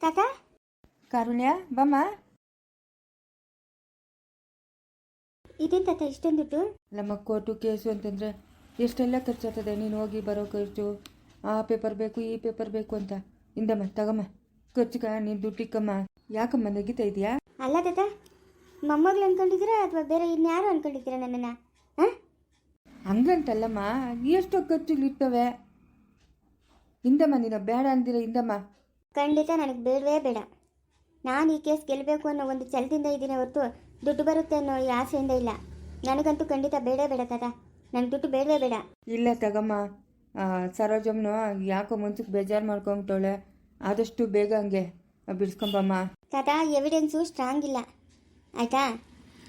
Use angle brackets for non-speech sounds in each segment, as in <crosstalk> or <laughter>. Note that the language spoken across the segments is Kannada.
ತಾತ? ಕಾರುಣ್ಯ ಬಮ್ಮ. ಇದೇನು ತಾತ ಇಷ್ಟೊಂದು ದುಡ್ಡು? ನಮ್ಮ ಕೋರ್ಟು ಕೇಸು ಅಂತಂದರೆ ಎಷ್ಟೆಲ್ಲ ಖರ್ಚಾಗ್ತದೆ? ನೀನು ಹೋಗಿ ಬರೋ ಖರ್ಚು ಆ ಪೇಪರ್ ಬೇಕು ಈ ಪೇಪರ್ ಬೇಕು ಅಂತ. ಇಂದಮ್ಮ ತಗಮ್ಮ. ಖರ್ಚಿಗ ನೀನು ದುಡ್ಡಿಕ್ಕಮ್ಮ. ಯಾಕಮ್ಮ ನೆಗಿತಾ ಇದೆಯಾ? ಅಲ್ಲ ತಾತ ಮೊಮ್ಮಗಳು ಅನ್ಕೊಂಡಿದ್ದೀರಾ ಅಥವಾ ಬೇರೆ ಇನ್ಯಾರು ಅನ್ಕೊಂಡಿದ್ದೀರಾ ನನ್ನನ್ನು? ಹಾಂ? ಹಂಗಂತಲ್ಲಮ್ಮ ಎಷ್ಟೋ ಖರ್ಚುಗಳಿರ್ತವೆ. ಇಂದಮ್ಮ ನೀನು ಬೇಡ ಅಂದಿರ ಇಂದಮ್ಮ. ಖಂಡಿತ ನನಗೆ ಬೇಡವೇ ಬೇಡ. ನಾನು ಈ ಕೇಸ್ ಗೆಲ್ಲಬೇಕು ಅನ್ನೋ ಒಂದು ಚಲದಿಂದ ಇದ್ದೀನಿ ಹೊರತು ದುಡ್ಡು ಬರುತ್ತೆ ಅನ್ನೋ ಈ ಆಸೆಯಿಂದ ಇಲ್ಲ. ನನಗಂತೂ ಖಂಡಿತ ಬೇಡೇ ಬೇಡ ತಾತ. ನನಗೆ ದುಡ್ಡು ಬೇಡವೇ ಬೇಡ. ಇಲ್ಲ ತಗಮ್ಮ. ಸರೋಜಮ್ಮ ಸರೋಜಮ್ಮನು ಯಾಕೋ ಮುಂಚಕ್ಕೆ ಬೇಜಾರು ಮಾಡ್ಕೊಂಬಿಟ್ಟವಳೆ. ಆದಷ್ಟು ಬೇಗ ಹಂಗೆ ಬಿಡಿಸ್ಕೊಂಬಮ್ಮ. ತಾತ ಎವಿಡೆನ್ಸು ಸ್ಟ್ರಾಂಗ್ ಇಲ್ಲ. ಆಯಿತಾ?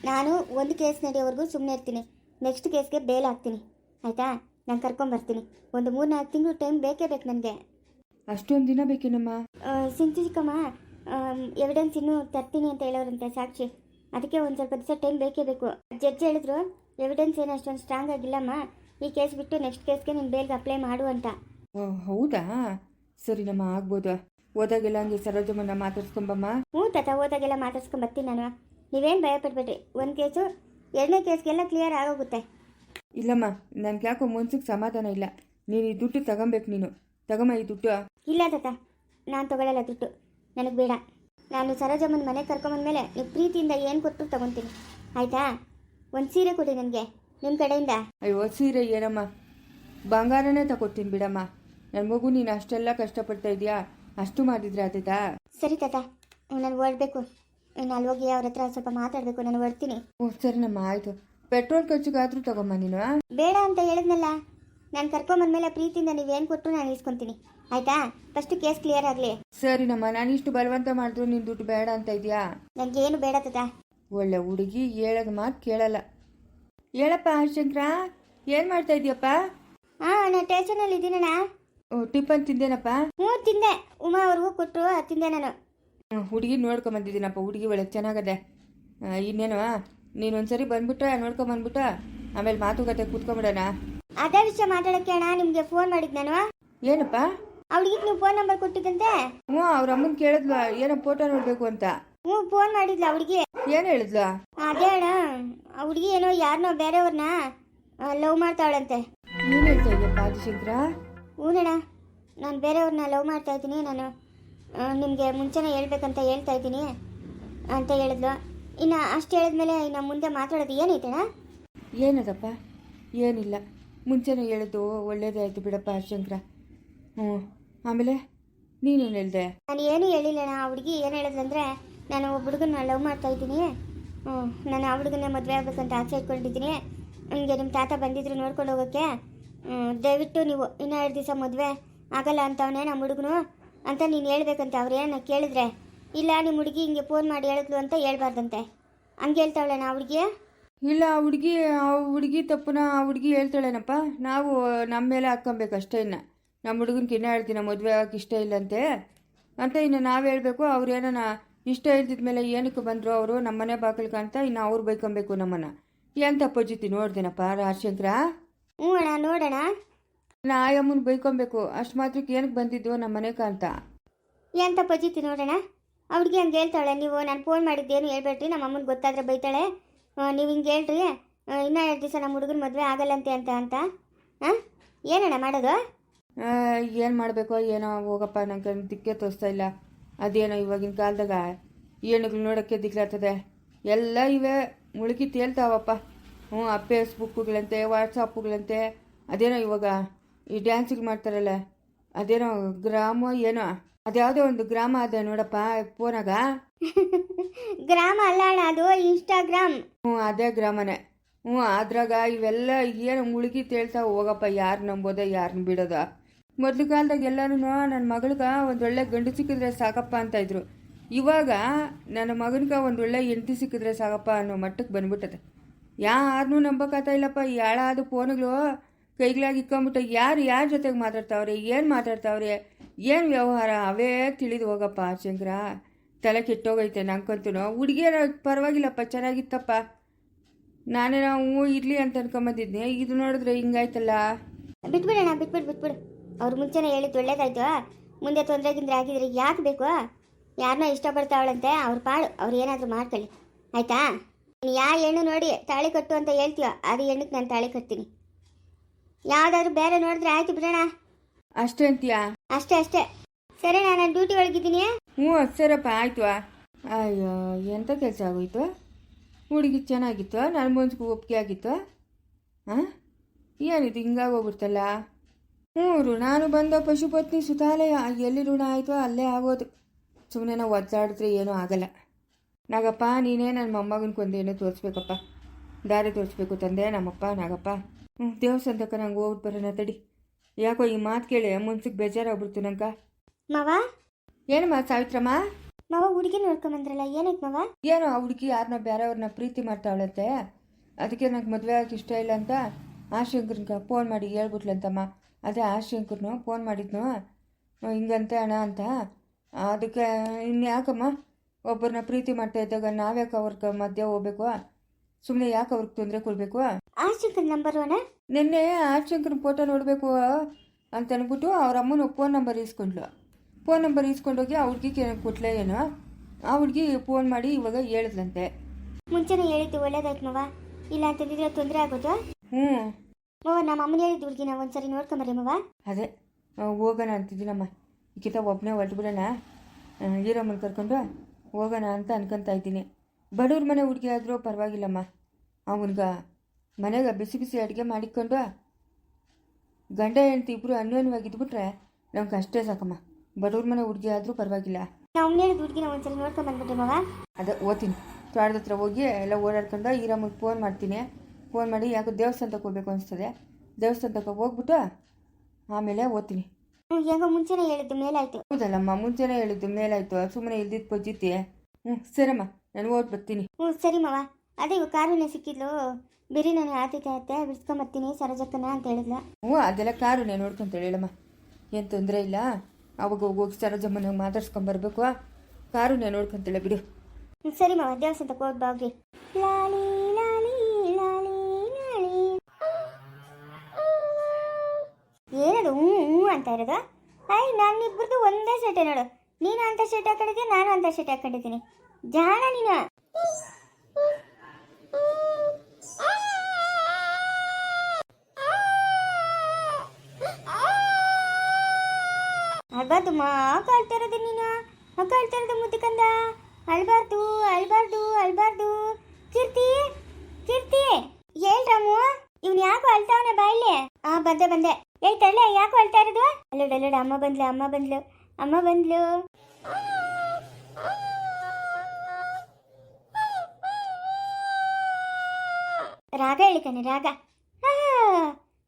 ನಾನು ಒಂದು ಕೇಸ್ ನಡೆಯೋವರೆಗೂ ಸುಮ್ಮನೆ ಇರ್ತೀನಿ. ನೆಕ್ಸ್ಟ್ ಕೇಸ್ಗೆ ಬೇಲ್ ಹಾಕ್ತೀನಿ ಆಯಿತಾ? ನಾನು ಕರ್ಕೊಂಬರ್ತೀನಿ. ಒಂದು ಮೂರು ನಾಲ್ಕು ತಿಂಗಳು ಟೈಮ್ ಬೇಕೇ ಬೇಕು ನನಗೆ. ಅಷ್ಟೊಂದು ದಿನ ಬೇಕೇನಮ್ಮ? ಸಿಂಚಿಕಮ್ಮ ಎವಿಡೆನ್ಸ್ ಇನ್ನೂ ತರ್ತೀನಿ ಅಂತ ಹೇಳೋರಂತೆ ಸಾಕ್ಷಿ. ಅದಕ್ಕೆ ಒಂದು ಸ್ವಲ್ಪ ದಿವಸ ಟೈಮ್ ಬೇಕೇ ಬೇಕು. ಜಡ್ಜ್ ಹೇಳಿದ್ರು ಎವಿಡೆನ್ಸ್ ಏನು ಅಷ್ಟೊಂದು ಸ್ಟ್ರಾಂಗ್ ಆಗಿಲ್ಲಮ್ಮ. ಈ ಕೇಸ್ ಬಿಟ್ಟು ನೆಕ್ಸ್ಟ್ ಕೇಸ್ಗೆ ನೀನು ಬೇಗ ಅಪ್ಲೈ ಮಾಡು ಅಂತ. ಹೌದಾ? ಸರಿನಮ್ಮ ಆಗ್ಬೋದು. ಹೋದಾಗೆಲ್ಲ ಹಂಗೆ ಸರೋಜಮ್ಮನ ಮಾತಾಡ್ಸ್ಕೊಂಬಮ್ಮ. ಹ್ಞೂ ತಾತ ಹೋದಾಗೆಲ್ಲ ಮಾತಾಡ್ಸ್ಕೊಂಡು ಬರ್ತೀನಿ ನಾನು. ನೀವೇನು ಭಯಪಡಬೇಡ್ರಿ ಒಂದು ಕೇಸು ಎರಡನೇ ಕೇಸ್ಗೆಲ್ಲ ಕ್ಲಿಯರ್ ಆಗೋಗುತ್ತೆ. ಇಲ್ಲಮ್ಮ ನನ್ಗೆ ಯಾಕೋ ಮನ್ಸಿಗೆ ಸಮಾಧಾನ ಇಲ್ಲ. ನೀನು ಈ ದುಡ್ಡು ತಗೊಬೇಕು ನೀನು. ತಗಮ್ಮ ಈ ದುಡ್ಡು. ಇಲ್ಲ ತಾತ ನಾನು ತಗೊಳ್ಳಲ್ಲ ದುಡ್ಡು. ನನಗೆ ಬೇಡ. ನಾನು ಸರೋಜಮ್ಮನ ಮನೆಗೆ ಕರ್ಕೊಂಬಂದ್ಮೇಲೆ ನೀವು ಪ್ರೀತಿಯಿಂದ ಏನು ಕೊಟ್ಟು ತಗೊತೀನಿ. ಆಯಿತಾ? ಒಂದು ಸೀರೆ ಕೊಡಿ ನನಗೆ ನಿಮ್ಮ ಕಡೆಯಿಂದ. ಅಯ್ಯೋ ಸೀರೆ ಏನಮ್ಮ? ಬಂಗಾರನೇ ತಗೊತೀನಿ ಬಿಡಮ್ಮ. ನನ್ನ ಮಗು ನೀನು ಅಷ್ಟೆಲ್ಲ ಕಷ್ಟಪಡ್ತಾ ಇದೆಯಾ? ಅಷ್ಟು ಮಾಡಿದ್ರೆ ಆದೈತಾ ಸರಿ ತಾತ ನಾನು ಹೊರಡ್ಬೇಕು. ನಾನು ಅಲ್ಲಿ ಹೋಗಿ ಅವ್ರ ಹತ್ರ ಸ್ವಲ್ಪ ಮಾತಾಡಬೇಕು ನಾನು ಹೊರಡ್ತೀನಿ. ಓ ಸರಿನಮ್ಮ ಆಯಿತು. ಪೆಟ್ರೋಲ್ ಖರ್ಚಿಗಾದರೂ ತಗೊಮ್ಮ ನೀನು ಬೇಡ ಅಂತ ಹೇಳಿದ್ನಲ್ಲ ನಾನು ಕರ್ಕೊಂಬಂದ್ಮೇಲೆ ಪ್ರೀತಿಯಿಂದ ನೀವೇನು ಕೊಟ್ಟರು ನಾನು ಇಸ್ಕೊತೀನಿ ಆಯ್ತಾ? ಫಸ್ಟ್ ಕೇಸ್ ಕ್ಲಿಯರ್ ಆಗಲಿ. ಸರಿನಮ್ಮ ನಾನು ಇಷ್ಟು ಬಲವಂತ ಮಾಡಿದ್ರು ನೀನು ದುಡ್ಡು ಬೇಡ ಅಂತ ಇದೆಯಾ? ನನಗೇನು ಬೇಡ ತಾತ. ಒಳ್ಳೆ ಹುಡುಗಿ ಹೇಳೋದು ಮಾತು ಕೇಳಲ್ಲ. ಹೇಳಪ್ಪ ಹರಿಶಂಕರ ಏನು ಮಾಡ್ತಾ ಇದೀಯಪ್ಪ? ಹಾಂ ನಾನು ಟೇಷನಲ್ಲಿ ಇದ್ದೀನಣ್ಣ ಓ ಟಿಫನ್ ತಿಂದೇನಪ್ಪ? ಹ್ಞೂ ತಿಂದೆ. ಉಮಾ ಅವ್ರಿಗೂ ಕೊಟ್ಟರು ತಿಂದೆ ನಾನು. ಹುಡುಗಿ ನೋಡ್ಕೊಂಬಂದಿದ್ದೀನಪ್ಪ ಹುಡುಗಿ ಒಳ್ಳೆ ಚೆನ್ನಾಗದೆ. ಇನ್ನೇನು ನೀನು ಒಂದ್ಸರಿ ಬಂದ್ಬಿಟ್ಟ ನೋಡ್ಕೊಂಬಂದ್ಬಿಟ್ಟ ಆಮೇಲೆ ಮಾತುಕತೆ ಕೂತ್ಕೊಂಬಿಡೋಣ. ಅದೇ ವಿಷಯ ಮಾತಾಡಕ್ಕೆ ಅಣ್ಣ ನಿಮಗೆ ಫೋನ್ ಮಾಡಿದ್ದು ನಾನು. ಏನಪ್ಪ? ಅವಳಿಗೆ ನೀವು ಫೋನ್ ನಂಬರ್ ಕೊಟ್ಟಿದ್ದಂತೆ? ಹ್ಞೂ ಅವ್ರ ಅಮ್ಮನ ಕೇಳಿದ್ಲು ಏನೋ ಫೋಟೋ ನೋಡಬೇಕು ಅಂತ. ಹ್ಞೂ ಫೋನ್ ಮಾಡಿದ್ಲ ಅವಳಿಗೆ. ಏನು ಹೇಳಿದ್ಲು? ಅದೇ ಅಣ್ಣ ಹುಡುಗಿ ಏನೋ ಯಾರನ್ನೋ ಬೇರೆಯವ್ರನ್ನ ಲವ್ ಮಾಡ್ತಾವಳಂತೆ ನೀನ್ ಹೇಳ್ತಾ ಇದೆಯಪ್ಪ ಆದಿಶಂಕರ ಹ್ಞೂನಣ್ಣ ನಾನು ಬೇರೆಯವ್ರನ್ನ ಲವ್ ಮಾಡ್ತಾ ಇದ್ದೀನಿ ನಾನು ನಿಮಗೆ ಮುಂಚೆನೇ ಹೇಳ್ಬೇಕಂತ ಹೇಳ್ತಾ ಇದ್ದೀನಿ ಅಂತ ಹೇಳಿದ್ಲು. ಇನ್ನು ಅಷ್ಟು ಹೇಳಿದ್ಮೇಲೆ ಇನ್ನು ಮುಂದೆ ಮಾತಾಡೋದು ಏನೈತಣ್ಣ ಏನದಪ್ಪ? ಏನಿಲ್ಲ. ಮುಂಚೆನೇ ಹೇಳಿದ್ದು ಒಳ್ಳೇದೇ ಆಯಿತು ಬಿಡಪ್ಪ ಶಂಕರ ಹ್ಞೂ. ಆಮೇಲೆ ನೀನೇನು ಹೇಳ್ದೆ? ನಾನು ಏನು ಹೇಳಿಲ್ಲಣ್ಣ ಆ ಹುಡುಗಿ ಏನು ಹೇಳಿದ್ರಂದ್ರೆ ನಾನು ಒಬ್ಬ ಹುಡುಗನ ಲವ್ ಮಾಡ್ತಾ ಇದ್ದೀನಿ. ಹ್ಞೂ. ನಾನು ಆ ಹುಡುಗನ ಮದುವೆ ಆಗ್ಬೇಕಂತ ಆಸೆ ಇಟ್ಕೊಂಡಿದ್ದೀನಿ. ಹಂಗೆ ನಿಮ್ಮ ತಾತ ಬಂದಿದ್ರು ನೋಡ್ಕೊಂಡು ಹೋಗೋಕ್ಕೆ ದಯವಿಟ್ಟು ನೀವು ಇನ್ನೂ ಎರಡು ದಿವಸ ಮದುವೆ ಆಗಲ್ಲ ಅಂತವನೇ ನಮ್ಮ ಹುಡುಗನು. ಅಂತ ನೀನು ಹೇಳ್ಬೇಕಂತ ಅವ್ರು ಏನನ್ನ ಕೇಳಿದ್ರೆ. ಇಲ್ಲ ನಿಮ್ಮ ಹುಡುಗಿ ಹಿಂಗೆ ಫೋನ್ ಮಾಡಿ ಹೇಳಿದ್ಲು ಅಂತ ಹೇಳ್ಬಾರ್ದಂತೆ. ಹಂಗೆ ಹೇಳ್ತಾವಳಣ್ಣ ನಾ ಹುಡುಗಿ? ಇಲ್ಲ ಆ ಹುಡುಗಿ ಆ ಹುಡುಗಿ ತಪ್ಪುನ ಆ ಹುಡುಗಿ ಹೇಳ್ತಾಳೇನಪ್ಪ? ನಾವು ನಮ್ಮ ಮೇಲೆ ಹಾಕ್ಕೊಬೇಕು ಅಷ್ಟೇ ಇನ್ನು. ನಮ್ಮ ಹುಡುಗನ ಕಿನ್ನ ಹೇಳ್ತೀನಿ ಮದುವೆ ಆಗಕ್ಕೆ ಇಷ್ಟ ಇಲ್ಲಂತೆ. ಅಂತ ಇನ್ನು ನಾವು ಹೇಳಬೇಕು ಅವ್ರು ಏನನ ಇಷ್ಟ ಇಲ್ದಿದ್ಮೇಲೆ ಏನಕ್ಕೆ ಬಂದರು ಅವರು? ನಮ್ಮನೆ ಬಾಗಿಲ್ಗೆ ಅಂತ ಇನ್ನು ಅವ್ರು ಬೈಕೊಬೇಕು ನಮ್ಮನ್ನು. ಏನು ಪಜ್ಜಿತಿ ನೋಡ್ದೇನಪ್ಪ ರಾಜಶಂಕರ ಹ್ಞೂ ಅಣ್ಣ ನೋಡೋಣ ನಾ ಆಯಮ್ಮನ ಬೈಕೊಬೇಕು ಅಷ್ಟು ಮಾತ್ರಕ್ಕೆ ಏನಕ್ಕೆ ಬಂದಿದ್ದು ನಮ್ಮ ಮನೆಗೆ ಅಂತ ಏನು ತಪ್ಪಜಿತಿ ನೋಡೋಣ ಅವ್ರಿಗೆ ಹಂಗೆ ಹೇಳ್ತಾಳೆ ನೀವು ನಾನು ಫೋನ್ ಮಾಡಿದ್ದೇನು ಹೇಳ್ಬೇಡ್ರಿ ನಮ್ಮ ಅಮ್ಮನ ಗೊತ್ತಾದ್ರೆ ಬೈತಾಳೆ. ನೀವು ಹಿಂಗೆ ಹೇಳ್ರಿ. ಇನ್ನೂ ಎರಡು ದಿವಸ ನಮ್ಮ ಹುಡುಗನ ಮದುವೆ ಆಗಲ್ಲಂತೆ ಅಂತ ಅಂತ ಹಾಂ ಏನಣ್ಣ ಮಾಡೋದು? ಏನು ಮಾಡಬೇಕೋ, ಏನೋ ಹೋಗಪ್ಪ, ನಂಗೆ ದಿಕ್ಕೇ ತೋರಿಸ್ತಾ ಇಲ್ಲ. ಅದೇನೋ ಇವಾಗಿನ ಕಾಲದಾಗ ಏನುಗಳು ನೋಡೋಕ್ಕೆ ದಿಗ್ಲಾಗ್ತದೆ. ಎಲ್ಲ ಇವೆ, ಮುಳುಗಿ ತೇಲ್ತಾವಪ್ಪ. ಹ್ಞೂ ಆ ಫೇಸ್ಬುಕ್ಕುಗಳಂತೆ ವಾಟ್ಸಪ್ಪುಗಳಂತೆ ಅದೇನೋ ಇವಾಗ ಈ ಡ್ಯಾನ್ಸಿಗೆ ಮಾಡ್ತಾರಲ್ಲ, ಅದೇನೋ ಗ್ರಾಮ ಏನೋ, ಅದ್ಯಾವುದೋ ಒಂದು ಗ್ರಾಮ ಅದ ನೋಡಪ್ಪ ಫೋನಾಗ. <laughs> ಗ್ರಾಮ ಅಲ್ಲ ಅದು ಇನ್ಸ್ಟಾಗ್ರಾಮ್ ಹ್ಞೂ, ಅದೇ ಗ್ರಾಮನೇ. ಹ್ಞೂ, ಅದ್ರಾಗ ಇವೆಲ್ಲ ಏನು ಮುಳುಗಿ ತೇಳ್ತಾ ಹೋಗಪ್ಪ ಯಾರು ನಂಬೋದ ಯಾರನ್ನ ಬಿಡೋದ. ಮೊದಲು ಕಾಲದಾಗ ಎಲ್ಲರೂ ನನ್ನ ಮಗಳಿಗೆ ಒಂದೊಳ್ಳೆ ಗಂಡು ಸಿಕ್ಕಿದ್ರೆ ಸಾಕಪ್ಪ ಅಂತ ಇದ್ರು. ಇವಾಗ ನನ್ನ ಮಗನಿಗೆ ಒಂದೊಳ್ಳೆ ಹೆಂಡತಿ ಸಿಕ್ಕಿದ್ರೆ ಸಾಕಪ್ಪ ಅನ್ನೋ ಮಟ್ಟಕ್ಕೆ ಬಂದ್ಬಿಟ್ಟದೆ. ಯಾರನ್ನೂ ನಂಬಕಾತ ಇಲ್ಲಪ್ಪ ಯಾಳಾದ ಫೋನ್ಗಳು ಕೈಗಳಾಗಿ ಇಕ್ಕೊಂಬಿಟ್ಟು ಯಾರು ಯಾರ ಜೊತೆಗೆ ಮಾತಾಡ್ತಾವ್ರೆ, ಏನು ಮಾತಾಡ್ತಾವ್ರೆ, ಏನು ವ್ಯವಹಾರ, ಅವೇ ತಿಳಿದು ಹೋಗಪ್ಪ, ಶಂಕರ. ತಲೆ ಕೆಟ್ಟೋಗೈತೆ ನಂಗಂತೂ ಹುಡುಗಿಯರ ಪರವಾಗಿಲ್ಲಪ್ಪ ಚೆನ್ನಾಗಿತ್ತಪ್ಪ. ನಾನೇ ನಾವು ಇರಲಿ ಅಂತ ಅನ್ಕೊಂಬಂದಿದ್ದೆ ಇದು ನೋಡಿದ್ರೆ ಹಿಂಗಾಯ್ತಲ್ಲ. ಬಿಟ್ಬಿಡೋಣ ಬಿಟ್ಬಿಡು ಬಿಟ್ಬಿಡು. ಅವ್ರು ಮುಂಚೆನೇ ಹೇಳಿದ್ದು ಒಳ್ಳೇದಾಯ್ತು. ಮುಂದೆ ತೊಂದರೆ ಗಿಂದ್ರೆ ಆಗಿದ್ರೆ ಯಾಕೆ ಬೇಕು? ಯಾರನ್ನೋ ಇಷ್ಟಪಡ್ತಾವಳಂತೆ. ಅವ್ರ ಪಾಳು ಅವ್ರು ಏನಾದರೂ ಮಾಡ್ಕೊಳ್ಳಿ. ಆಯ್ತಾ? ನೀನು ಯಾವ ಹೆಣ್ಣು ನೋಡಿ ತಾಳಿ ಕಟ್ಟು ಅಂತ ಹೇಳ್ತೀಯೋ ಅದು ಹೆಣ್ಣಕ್ಕೆ ನಾನು ತಾಳಿ ಕಟ್ತೀನಿ. ಯಾವುದಾದ್ರೂ ಬೇರೆ ನೋಡಿದ್ರೆ ಆಯ್ತು ಬಿಡೋಣ. ಅಷ್ಟೇ ಅಂತೀಯಾ? ಅಷ್ಟೇ ಅಷ್ಟೇ. ಸರಿ, ನಾನು ಡ್ಯೂಟಿ ಒಳಗಿದ್ದೀನಿ ಹ್ಞೂ ಸರಪ್ಪ ಆಯ್ತು ಅಯ್ಯೋ ಎಂಥ ಕೆಲಸ ಆಗೋಯ್ತು ಹುಡುಗಿ ಚೆನ್ನಾಗಿತ್ತು ನನ್ನ ಮನ್ಸಿಗೆ ಒಪ್ಪಿಗೆ ಆಗಿತ್ತು ಹಾಂ ಏನಿದು, ಹಿಂಗಾಗೋಗ್ಬಿಡ್ತಲ್ಲ? ಹ್ಞೂ ಋಣಾನು ಬಂದ ಪಶುಪತ್ನಿ ಸುತಾಲಯ ಎಲ್ಲಿ ಋಣ ಆಯಿತೋ ಅಲ್ಲೇ ಆಗೋದು. ಸುಮ್ಮನೆ ನಾವು ಒದ್ದಾಡಿದ್ರೆ ಏನೂ ಆಗಲ್ಲ. ನಾಗಪ್ಪ, ನೀನೇ ನನ್ನ ಮೊಮ್ಮಗನ ಕೊಂದೇನೋ ತೋರಿಸ್ಬೇಕಪ್ಪ. ದಾರಿ ತೋರಿಸ್ಬೇಕು ತಂದೆ, ನಮ್ಮಪ್ಪ, ನಾಗಪ್ಪ. ಹ್ಞೂ ದೇವಸ್ಥಾನಕ್ಕೆ ನಂಗೆ ಹೋಗ್ಬಿಟ್ಟು ಬರೋಣ, ತಡಿ. ಯಾಕೋ ಈ ಮಾತು ಕೇಳಿ ಮನ್ಸಿಗೆ ಬೇಜಾರಾಗ್ಬಿಡ್ತು ನಂಗೆ. ಮಾವ? ಏನಮ್ಮ ಸಾವಿತ್ರಮ್ಮ? ಮಾವ ಹುಡುಗಿ ನೋಡ್ಕೊಂಬಂದ್ರಲ್ಲ ಏನಕ್ಕೆ ಮಾವ? ಏನೋ ಆ ಹುಡುಗಿ ಯಾರನ್ನ ಬೇರೆಯವ್ರನ್ನ ಪ್ರೀತಿ ಮಾಡ್ತಾವಳಂತೆ. ಅದಕ್ಕೆ ನಂಗೆ ಮದುವೆ ಆಗಕ್ಕೆ ಇಷ್ಟ ಇಲ್ಲ ಅಂತ ಆಶಂಕರ್ಗೆ ಫೋನ್ ಮಾಡಿ ಹೇಳ್ಬಿಟ್ಲಂತಮ್ಮ. ಅದೇ ಆಶಂಕರ್ನು ಫೋನ್ ಮಾಡಿದ್ನು. ಹಿಂಗಂತೆ ಅಣ್ಣ ಅಂತ. ಅದಕ್ಕೆ ಇನ್ಯಾಕಮ್ಮ ಒಬ್ಬರನ್ನ ಪ್ರೀತಿ ಮಾಡ್ತಾ ಇದ್ದಾಗ ನಾವ್ಯಾಕೆ ಅವ್ರಿಗೆ ಮಧ್ಯೆ ಹೋಗ್ಬೇಕು? ಸುಮ್ಮನೆ ಯಾಕೆ ಅವ್ರಿಗೆ ತೊಂದರೆ ಕೊಡಬೇಕು? ಆಶಂಕರ್ ನಂಬರ್ ಅಣ್ಣ ನಿನ್ನೆ ಆಶಂಕರ್ನ ಫೋಟೋ ನೋಡಬೇಕು ಅಂತ ಅಂದ್ಬಿಟ್ಟು ಅವ್ರ ಅಮ್ಮನ ಫೋನ್ ನಂಬರ್ ಇಸ್ಕೊಂಡ್ಲು ಫೋನ್ ನಂಬರ್ ಇಸ್ಕೊಂಡೋಗಿ ಆ ಹುಡುಗಿಗೆ ಕೊಟ್ಲೆ ಏನು? ಆ ಹುಡ್ಗಿ ಫೋನ್ ಮಾಡಿ ಇವಾಗ ಹೇಳಿದ್ಲಂತೆ. ಮುಂಚೆನೇ ಹೇಳಿದ್ದು ಒಳ್ಳೇದಾಯ್ತು ಮಾವ. ಇಲ್ಲ ಅಂತಂದಿದ್ರೆ ತೊಂದರೆ ಆಗೋದು? ಹ್ಞೂ ಮವ ನಮ್ಮ ಅಮ್ಮನ ಹೇಳಿದ್ದು ಹುಡುಗಿನ ಒಂದ್ಸರಿ ನೋಡ್ಕೊಂಬರ್ರಿ ಮವ. ಅದೇ. ಹೋಗೋಣ ಅಂತಿದ್ದೀನಮ್ಮ. ಈಕಿತ ಒಬ್ಬನೇ ಹೊರಟ್ಬಿಡೋಣ. ಈರಮ್ಮನ ಕರ್ಕೊಂಡು ಹೋಗೋಣ ಅಂತ ಅನ್ಕೊಂತ ಇದ್ದೀನಿ. ಬಡವ್ರ ಮನೆ ಹುಡುಗಿ ಆದರೂ ಪರವಾಗಿಲ್ಲಮ್ಮ. ಅವನ್ಗ ಮನೆಗೆ ಬಿಸಿ ಬಿಸಿ ಅಡುಗೆ ಮಾಡಿಕೊಂಡು ಗಂಡ ಹೆಂಡತಿ ಇಬ್ಬರು ಅನ್ಯೋನ್ಯವಾಗಿದ್ಬಿಟ್ರೆ ನಮ್ಗೆ ಅಷ್ಟೇ ಸಾಕಮ್ಮ. ಬಡವ್ರ ಮನೆ ಹುಡುಗಿ ಆದರೂ ಪರವಾಗಿಲ್ಲ. ಹುಡುಗಿನ ನೋಡ್ಕೊಂಡು ಮಗ ಅದೇ ಓದ್ತೀನಿ. ತ್ವಾಟದ ಹತ್ರ ಹೋಗಿ ಎಲ್ಲ ಓಡಾಡ್ಕೊಂಡು ಈರಮ್ಮಗೆ ಫೋನ್ ಮಾಡ್ತೀನಿ. ಫೋನ್ ಮಾಡಿ ಯಾಕೋ ದೇವಸ್ಥಾನಕ್ಕೆ ಹೋಗ್ಬೇಕು ಅನಿಸ್ತದೆ. ದೇವಸ್ಥಾನಕ್ಕೆ ಹೋಗ್ಬಿಟ್ಟು ಆಮೇಲೆ ಓದ್ತೀನಿ. ಹ್ಞೂ ಹೆಂಗೋ ಮುಂಚೆನೇ ಹೇಳಿದ್ದು ಮೇಲಾಯ್ತು. ಹೌದಲ್ಲಮ್ಮ ಮುಂಚೆನೇ ಹೇಳಿದ್ದು ಮೇಲಾಯ್ತು. ಸುಮ್ಮನೆ ಇಲ್ದಿದ್ದು ಪಜ್ಜಿತಿ. ಹ್ಞೂ ಸರಮ್ಮ ನಾನು ಓದ್ ಬರ್ತೀನಿ. ಹ್ಞೂ ಸರಿ ಮಾವ. ಅದೇ ಇವಾಗ ಕಾರುಣ್ಯ ಸಿಕ್ಕಿದ್ಲು. ಬಿರಿ ನಾನು ಆತಿಥೆ ಆಯ್ತೆ ಬಿಡ್ಸ್ಕೊಂಬರ್ತೀನಿ ಸರೋಜಕ್ಕನ ಅಂತ ಹೇಳಿದ್ಲ. ಹ್ಞೂ ಅದೆಲ್ಲ ಕಾರು ನಾನು ನೋಡ್ಕೊಂತ ಹೇಳಮ್ಮ. ಏನು ತೊಂದರೆ ಇಲ್ಲ. ಅವಾಗ ಹೋಗಿ ಹೋಗಿ ಸರೋಜಮ್ಮನ ಮಾತಾಡ್ಸ್ಕೊಂಬರ್ಬೇಕು ಕಾರು ನಾನು ನೋಡ್ಕೊಂತಳೆ ಬಿಡು. ಸರಿ ಮಾವ ದೇವಸ್ ಹೋಗಿ ಬಾವ್ರಿ ಲಾಲಿ ಲಾಲಿ ಲಾಲಿ ಲಾಲಿ. ಏನದು ಹ್ಞೂ ಹ್ಞೂ ಅಂತ ಇರೋದು? ಆಯ್ ನಾನು ಇಬ್ಬರದು ಒಂದೇ ಸೆಟೆ ನೋಡು. ನೀನು ಅಂತ ಶರ್ಟ್ ಹಾಕೊಂಡಿದ್ದೀನಿ ನಾನು ಅಂತ ಶರ್ಟ್ ಹಾಕೊಂಡಿದ್ದೀನಿ. ಜಾಣ ನೀನು. ಅಲ್ಬಾರ್ದು ಮಾ ಕಾಳ್ತಾ ಇರೋದು ನೀನು. ಕಾಳ್ತಾ ಇರೋದು ಮುದ್ದಿಕಂದ ಅಳ್ಬಾರ್ದು ಅಳ್ಬಾರ್ದು ಅಳ್ಬಾರ್ದು. ಕೀರ್ತಿ ಕೀರ್ತಿ. ಹೇಳ್ ರಾಮು? ಇವ್ನು ಯಾಕೋ ಅಳ್ತಾವನೆ ಬಾಯಲ್ಲಿ ಆ, ಬಂದೆ ಬಂದೆ. ಹೇಳ್ತಾಳೆ ಯಾಕೋ ಅಳ್ತಾ ಇರೋದು? ಅಲ್ಲೋಡು ಅಲ್ಲೋಡು ಅಮ್ಮ ಬಂದ್ಲು ಅಮ್ಮ ಬಂದ್ಲು ಅಮ್ಮ ಬಂದ್ಲು. ರಾಗ ಹೇಳಿಕನೆ ರಾಗ.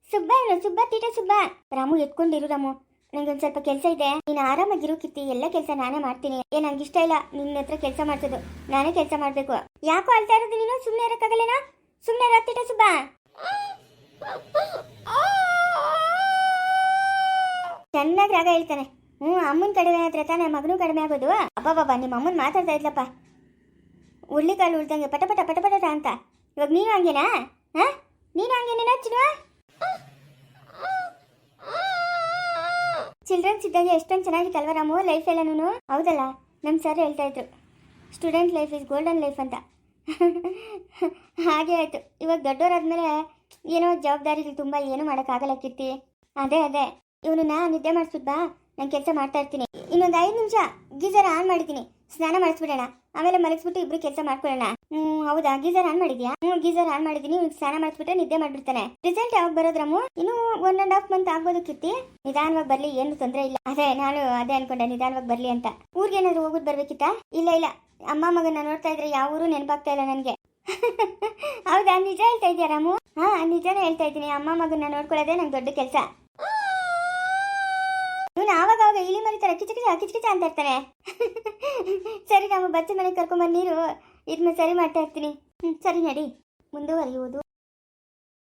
ಸುಬ್ಬ ಏನು? ಸುಬ್ಬ, ತೀಟ ಸುಬ್ಬ. ರಾಮು ಎತ್ಕೊಂಡಿರು ರಾಮು. ನಂಗೊಂದ್ ಸ್ವಲ್ಪ ಕೆಲಸ ಇದೆ. ನೀನು ಆರಾಮಾಗಿರು ಕಿತ್ತಿ ಎಲ್ಲ ಕೆಲಸ ನಾನೇ ಮಾಡ್ತೀನಿ. ಏ ನಂಗೆ ಇಷ್ಟ ಇಲ್ಲ. ನಿನ್ನ ಹತ್ರ ಕೆಲಸ ಮಾಡ್ಸೋದು. ನಾನೇ ಕೆಲಸ ಮಾಡ್ಬೇಕು. ಯಾಕೋ ಅಳ್ತಾ ಇರೋದು ನೀನು? ಸುಮ್ಮನೆ ಇರಕ್ಕಾಗಲ್ಲೇನಾ? ಸುಮ್ಮನೆ ಇರತ್ತಿಟ ಸುಬ್ಬ ಚೆನ್ನಾಗಿ ರಾಗ ಹೇಳ್ತಾನೆ. ಹ್ಮ್, ಅಮ್ಮನ ಕಡಿಮೆ ಆದ್ರೆ ತಾನೆ ಮಗನೂ ಕಡಿಮೆ ಆಗೋದು. ಅಬ್ಬಬ್ಬಾ ನಿಮ್ಮ ಅಮ್ಮನ್ ಮಾತಾಡ್ತಾ ಇದ್ಲಪ್ಪ. ಉಳ್ಳಿಕಾಳು ಉಳ್ದಂಗೆ ಪಟ ಪಟ ಪಟ ಪಟ ಅಂತ. ಇವಾಗ ನೀನು ಹಂಗೇನಾ? ಹಾ? ನೀನು ಹಂಗೇನೇನಾ ಚಿನ್ವಾ? ಚಿಲ್ಡ್ರನ್ಸ್ ಇದ್ದಾಗ ಎಷ್ಟೊಂದು ಚೆನ್ನಾಗಿತ್ತಲ್ವ ನಮ್ಮ ಲೈಫ್ ಎಲ್ಲನೂ ಹೌದಲ್ಲ? ನಮ್ಮ ಸರ್ ಹೇಳ್ತಾ ಇದ್ರು student life is golden life ಅಂತ. <laughs> ಹಾಗೆ ಆಯಿತು. ಇವಾಗ ದೊಡ್ಡವರಾದ್ಮೇಲೆ ಏನೋ ಜವಾಬ್ದಾರಿಗಳು ತುಂಬ ಏನೂ ಮಾಡೋಕ್ಕಾಗಲ್ಲ ಅದೇ ಅದೇ ಅದೇ. ಇವನನ್ನ ನಿದ್ದೆ ಮಾಡಿಸ್ಬಿಟ್ ಬಾ, ನಾನು ಕೆಲಸ ಮಾಡ್ತಾ ಇರ್ತೀನಿ. ಇನ್ನೊಂದು ಐದು ನಿಮಿಷ ಗೀಸರ್ ಆನ್ ಮಾಡಿದ್ದೀನಿ. ಸ್ನಾನ ಮಾಡಿಸ್ಬಿಡೋಣ. ಆಮೇಲೆ ಮಲಗಿಸ್ಬಿಟ್ಟು ಇಬ್ರು ಕೆಲಸ ಮಾಡ್ಕೊಳ್ಳೋಣ. ಹ್ಞೂ ಹೌದಾ? ಗೀಸರ್ ಆನ್ ಮಾಡಿದ್ಯಾ? ಹ್ಞೂ ಗೀಸರ್ ಆನ್ ಮಾಡಿದೀನಿ ಇವ್ನಿಗೆ ಸ್ನಾನ ಮಾಡಿಸ್ಬಿಟ್ಟು ನಿದ್ದೆ ಮಾಡ್ಬಿಡ್ತಾನೆ. ರಿಸಲ್ಟ್ ಯಾವಾಗ ಬರೋದ್ರಮ್ಮ ರಾಮು? ಇನ್ನು ಒನ್ ಅಂಡ್ ಹಾಫ್ ಮಂತ್ ಆಗ್ಬೋದು ಕಿತ್ತಿ ನಿಧಾನವಾಗಿ ಬರ್ಲಿ, ಏನು ತೊಂದರೆ ಇಲ್ಲ. ಅದೇ, ನಾನು ಅದೇ ಅನ್ಕೊಂಡೆ, ನಿಧಾನವಾಗಿ ಬರ್ಲಿ ಅಂತ. ಊರಿಗೆ ಏನಾದ್ರು ಹೋಗ್ಬಿಟ್ಟು ಬರ್ಬೇಕಿತ್ತಾ? ಇಲ್ಲ ಇಲ್ಲ. ಅಮ್ಮ ಮಗನ ನೋಡ್ತಾ ಇದ್ರೆ ಯಾವ ಊರು ನೆನಪಾಗ್ತಾ ಇಲ್ಲ ನನಗೆ. <laughs> ಹೌದಾ? ನಿಜ ಹೇಳ್ತಾ ಇದೆಯಾ ರಾಮು? ಹಾ, ನಿಜನೇ ಹೇಳ್ತಾ ಇದ್ದೀನಿ. ಅಮ್ಮ ಮಗನ ನೋಡ್ಕೊಳ್ಳೋದೇ ನಂಗೆ ದೊಡ್ಡ ಕೆಲಸ ಇವನು ಆವಾಗ ಮರಿತಾರ ಕಿಚ ಕಿಚ ಅಂತ ಇರ್ತಾನೆ. ಸರಿ ನಮ್ಮ ಬಚ್ಚ ಮನೆಗೆ ಕರ್ಕೊಂಬಂದು ನೀರು ಇದನ್ನ ಸರಿ ಮಾಡ್ತಾ ಇರ್ತೀನಿ. ಸರಿ ನಡಿ. ಮುಂದುವರಿಯುವುದು.